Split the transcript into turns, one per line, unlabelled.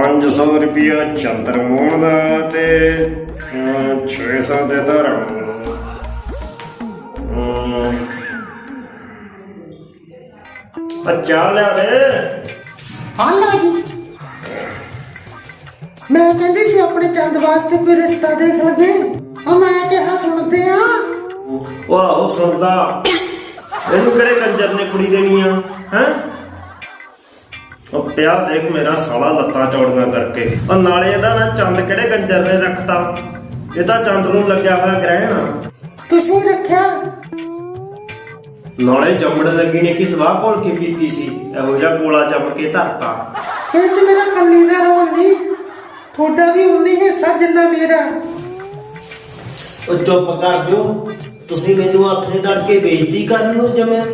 500 ਰੁਪਿਆ ਚੰਦਰਮੋਹਨ ਦਾ ਤੇ ਅਮ, 600 ਦੇ ਧਰਮ। ਬੱਚਾ ਲਿਆ ਦੇ।
ਹਾਂ ਲਓ ਜੀ। ਮੈਂ ਕਹਿੰਦੀ ਸੀ ਆਪਣੇ ਚੰਦ ਵਾਸਤੇ ਕੋਈ ਰਿਸ਼ਤਾ ਦੇਖ ਲਗੇ ਆ ਮੈਂ ਕਿਹਾ ਸੁਣਦੇ ਆ।
ਉਹ ਆਹੋ ਸੁਣਦਾ। ਇਹਨੂੰ ਕਿਹੜੇ ਕੰਜਰ ਨੇ ਕੁੜੀ ਦੇਣੀ ਆ ਹੈ? ਉਹ ਪਿਆ ਦੇਖ ਮੇਰਾ ਸਾਲਾ ਲੱਤਾਂ ਚੌੜੀਆਂ ਕਰਕੇ। ਉਹ ਨਾਲੇ ਇਹਦਾ ਨਾ ਚੰਦ ਕਿਹੜੇ ਕੰਜਰ ਨੇ ਰੱਖਤਾ? ਇਹਦਾ ਚੰਦ ਨੂੰ ਲੱਗਿਆ ਹੋਇਆ ਗ੍ਰਹਿਣ।
ਤੁਸੀਂ ਰੱਖਿਆ?
ਨਾਲੇ ਜੰਮਣ ਲੱਗੀ ਨੇ ਕੀ ਸਵਾਹ ਘੋਲ ਕੇ ਪੀਤੀ ਸੀ। ਇਹੋ ਜਿਹਾ ਕੋਲਾ ਜੰਮ ਕੇ ਧਰਤਾ।
ਇਹ ਚ ਮੇਰਾ ਕੱਲੀ ਦਾ ਰੋਲ ਨਹੀਂ ਤੁਹਾਡਾ ਵੀ ਉਨੀ ਹਿੱਸਾ ਜਿੰਨਾ ਮੇਰਾ।
ਉਹ ਚੁੱਪ ਕਰ ਜੋ ਤੁਸੀਂ ਮੈਨੂੰ ਹੱਥ ਨਹੀਂ ਦੜ ਕੇ ਬੇਇੱਜ਼ਤੀ ਕਰਨ ਨੂੰ ਜਮਿਆ।